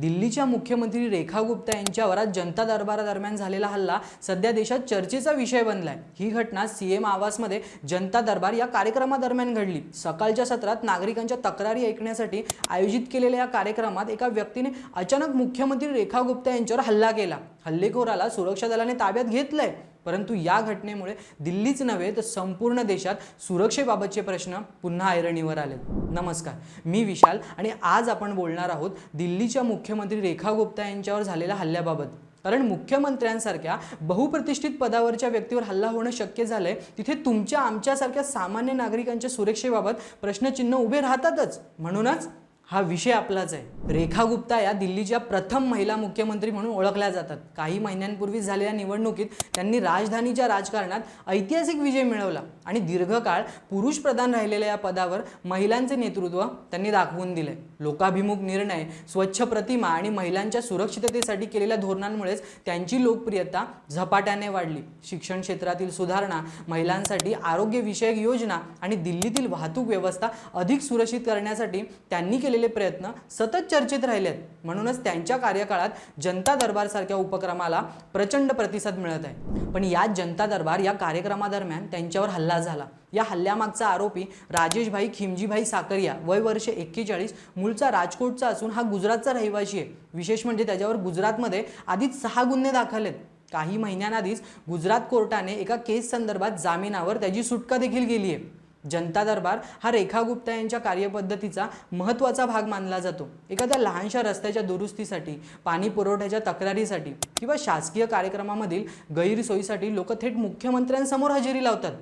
दिल्लीच्या मुख्यमंत्री रेखा गुप्ता यांच्यावर आज जनता दरबारादरम्यान झालेला हल्ला सध्या देशात चर्चेचा विषय बनलाय. ही घटना सीएम आवासमध्ये जनता दरबार या कार्यक्रमादरम्यान घडली. सकाळच्या सत्रात नागरिकांच्या तक्रारी ऐकण्यासाठी आयोजित केलेल्या या कार्यक्रमात एका व्यक्तीने अचानक मुख्यमंत्री रेखा गुप्ता यांच्यावर हल्ला केला. हल्लेखोराला सुरक्षा दलाने ताब्यात घेतलंय. परंतु या घटनेमुळे दिल्लीच नव्हे तर संपूर्ण देशात सुरक्षेबाबतचे प्रश्न पुन्हा ऐरणीवर आले. नमस्कार मी विशाल आणि आज आपण बोलणार आहोत दिल्लीच्या मुख्यमंत्री रेखा गुप्ता यांच्यावर झालेल्या हल्ल्याबाबत. कारण मुख्यमंत्र्यांसारख्या बहुप्रतिष्ठित पदावरच्या व्यक्तीवर हल्ला होणं शक्य झालंय तिथे तुमच्या आमच्यासारख्या सामान्य नागरिकांच्या सुरक्षेबाबत प्रश्नचिन्ह उभे राहतातच. म्हणूनच हा विषय आपलाच आहे. रेखा गुप्ता या दिल्लीच्या प्रथम महिला मुख्यमंत्री म्हणून ओळखल्या जातात. काही महिन्यांपूर्वी झालेल्या निवडणुकीत त्यांनी राजधानीच्या राजकारणात ऐतिहासिक विजय मिळवला आणि दीर्घकाळ पुरुष प्रधान राहिलेल्या या पदावर महिलांचे नेतृत्व त्यांनी दाखवून दिले लोकाभिमुख निर्णय स्वच्छ प्रतिमा आणि महिलांच्या सुरक्षिततेसाठी केलेल्या धोरणांमुळेच त्यांची लोकप्रियता झपाट्याने वाढली. शिक्षण क्षेत्रातील सुधारणा महिलांसाठी आरोग्यविषयक योजना आणि दिल्लीतील वाहतूक व्यवस्था अधिक सुरक्षित करण्यासाठी त्यांनी केलेले प्रयत्न सतत चर्चेत राहिलेत. म्हणूनच त्यांच्या कार्यकाळात जनता दरबारसारख्या उपक्रमाला प्रचंड प्रतिसाद मिळत आहे. पण या जनता दरबार या कार्यक्रमादरम्यान त्यांच्यावर हल्ला झाला. या हल्ल्यामागचा आरोपी राजेशभाई खिमजीभाई साकरिया वय वर्ष एक्केचाळीस मूळचा राजकोटचा असून हा गुजरातचा रहिवासी आहे. विशेष म्हणजे त्याच्यावर गुजरातमध्ये आधीच सहा गुन्हे दाखल आहेत काही महिन्यांआधीच गुजरात कोर्टाने एका केस संदर्भात जामिनावर त्याची सुटका देखील केली आहे. जनता दरबार हा रेखा गुप्ता यांच्या कार्यपद्धतीचा महत्त्वाचा भाग मानला जातो. एखाद्या लहानशा रस्त्याच्या दुरुस्तीसाठी पाणी पुरवठ्याच्या तक्रारीसाठी किंवा शासकीय कार्यक्रमामधील गैरसोयीसाठी लोक थेट मुख्यमंत्र्यांसमोर हजेरी लावतात.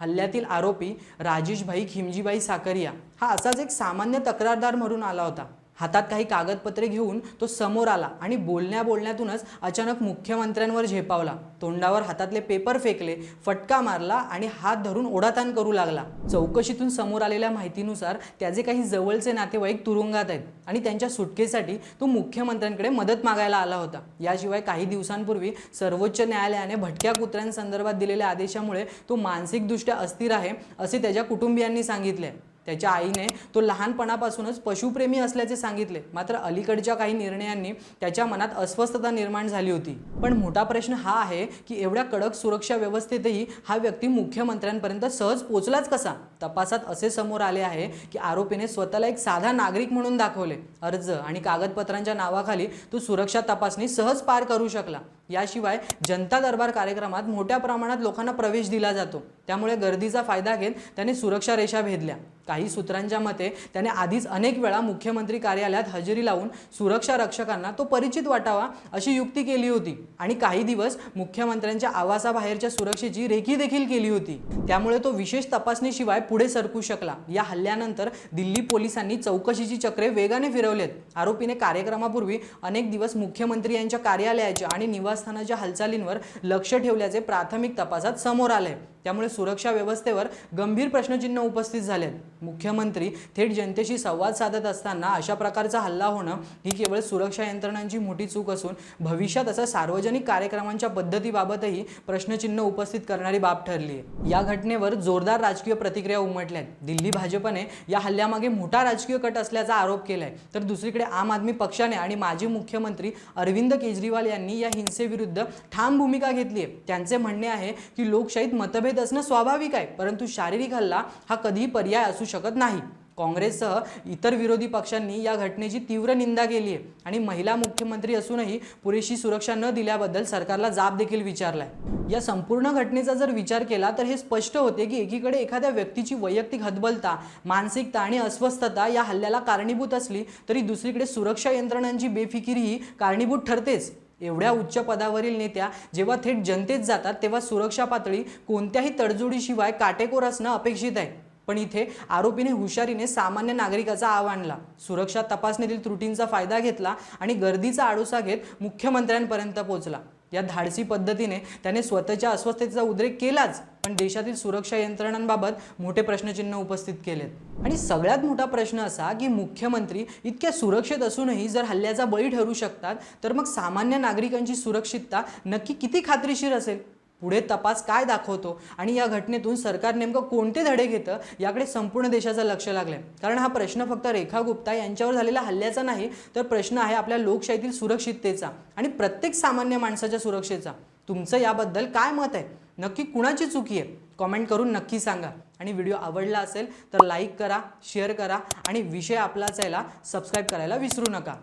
हल्ल्यातील आरोपी राजेशभाई खिमजीबाई साकरिया हा असाच एक सामान्य तक्रारदार म्हणून आला होता. हातात काही कागदपत्रे घेऊन तो समोर आला आणि बोलण्या बोलण्यातूनच अचानक मुख्यमंत्र्यांवर झेपावला. तोंडावर हातातले पेपर फेकले फटका मारला आणि हात धरून ओढाताण करू लागला. चौकशीतून समोर आलेल्या माहितीनुसार त्याचे काही जवळचे नातेवाईक तुरुंगात आहेत आणि त्यांच्या सुटकेसाठी तो मुख्यमंत्र्यांकडे मदत मागायला आला होता. याशिवाय काही दिवसांपूर्वी सर्वोच्च न्यायालयाने भटक्या कुत्र्यांसंदर्भात दिलेल्या आदेशामुळे तो मानसिकदृष्ट्या अस्थिर आहे असे त्याच्या कुटुंबियांनी सांगितले. त्याच्या आईने तो लहानपणापासूनच पशुप्रेमी असल्याचे सांगितले. मात्र अलीकडच्या काही निर्णयांनी त्याच्या मनात अस्वस्थता निर्माण झाली होती. पण मोठा प्रश्न हा आहे की एवढ्या कडक सुरक्षा व्यवस्थेतही हा व्यक्ती मुख्यमंत्र्यांपर्यंत सहज पोचलाच कसा? तपासात असे समोर आले आहे की आरोपीने स्वतःला एक साधा नागरिक म्हणून दाखवले. अर्ज आणि कागदपत्रांच्या नावाखाली तो सुरक्षा तपासणी सहज पार करू शकला. याशिवाय जनता दरबार कार्यक्रमात मोठ्या प्रमाणात लोकांना प्रवेश दिला जातो. त्यामुळे गर्दीचा फायदा घेत त्याने सुरक्षा रेषा भेदल्या. काही सूत्रांच्या मते त्याने आधीच अनेक वेळा मुख्यमंत्री कार्यालयात हजेरी लावून सुरक्षा रक्षकांना तो परिचित वाटावा अशी युक्ती केली होती आणि काही दिवस मुख्यमंत्र्यांच्या आवासाबाहेरच्या सुरक्षेची रेखी देखील केली होती. त्यामुळे तो विशेष तपासणीशिवाय पुढे सरकू शकला. या हल्ल्यानंतर दिल्ली पोलिसांनी चौकशीची चक्रे वेगाने फिरवलेत आरोपीने कार्यक्रमापूर्वी अनेक दिवस मुख्यमंत्री यांच्या कार्यालयाच्या आणि निवासस्थानाच्या हालचालींवर लक्ष ठेवल्याचे प्राथमिक तपासात समोर आले त्यामुळे सुरक्षा व्यवस्थेवर गंभीर प्रश्नचिन्ह उपस्थित झालेत. मुख्यमंत्री थेट जनतेशी संवाद साधत असताना अशा प्रकारचा हल्ला होणं ही केवळ सुरक्षा यंत्रणांची मोठी चूक असून भविष्यात असं सार्वजनिक कार्यक्रमांच्या पद्धतीबाबतही प्रश्नचिन्ह उपस्थित करणारी बाब ठरली या घटनेवर जोरदार राजकीय प्रतिक्रिया उमटल्या आहेत. दिल्ली भाजपने या हल्ल्यामागे मोठा राजकीय कट असल्याचा आरोप केलाय. तर दुसरीकडे आम आदमी पक्षाने आणि माजी मुख्यमंत्री अरविंद केजरीवाल यांनी या हिंसेविरुद्ध ठाम भूमिका घेतली आहे. त्यांचे म्हणणे आहे की लोकशाहीत मतभेद असणं स्वाभाविक आहे परंतु शारीरिक हल्ला हा कधीही पर्याय असू शकत नाही. काँग्रेससह इतर विरोधी पक्षांनी या घटनेची तीव्र निंदा केली आहे आणि महिला मुख्यमंत्री असूनही पुरेशी सुरक्षा न दिल्याबद्दल सरकारला जाब देखील विचारलाय. या संपूर्ण घटनेचा जर विचार केला तर हे स्पष्ट होते की एकीकडे एखाद्या व्यक्तीची वैयक्तिक हतबलता मानसिकता आणि अस्वस्थता या हल्ल्याला कारणीभूत असली तरी दुसरीकडे सुरक्षा यंत्रणांची बेफिकिरी ही कारणीभूत ठरतेच. एवढ्या उच्च पदावरील नेत्या जेव्हा थेट जनतेत जातात तेव्हा सुरक्षा पातळी कोणत्याही तडजोडीशिवाय काटेकोर असणं अपेक्षित आहे. पण इथे आरोपीने हुशारीने सामान्य नागरिकाचा आव आणला. सुरक्षा तपासणीतील त्रुटींचा फायदा घेतला आणि गर्दीचा आडोसा घेत मुख्यमंत्र्यांपर्यंत पोहोचला. या धाडसी पद्धतीने त्याने स्वतःच्या अस्वस्थतेचा उद्रेक केलाच पण देशातील सुरक्षा यंत्रणांबाबत मोठे प्रश्नचिन्ह उपस्थित केलेत. आणि सगळ्यात मोठा प्रश्न असा की मुख्यमंत्री इतक्या सुरक्षित असूनही जर हल्ल्याचा बळी ठरू शकतात तर मग सामान्य नागरिकांची सुरक्षितता नक्की किती खात्रीशीर असेल? पुढे तपास काय दाखवतो? आणि या घटनेतून सरकार नेमकं कोणते धडे घेतं? याकडे संपूर्ण देशाचं लक्ष लागलंय. कारण हा प्रश्न फक्त रेखा गुप्ता यांच्यावर झालेल्या हल्ल्याचा नाही तर प्रश्न आहे आपल्या लोकशाहीतील सुरक्षिततेचा आणि प्रत्येक सामान्य माणसाच्या सुरक्षेचा. तुमचं याबद्दल काय मत आहे? नक्की कुणाची चुकी आहे? कॉमेंट करून नक्की सांगा. आणि व्हिडिओ आवडला असेल तर लाईक करा शेअर करा आणि विषय आपलाच याला सबस्क्राईब करायला विसरू नका.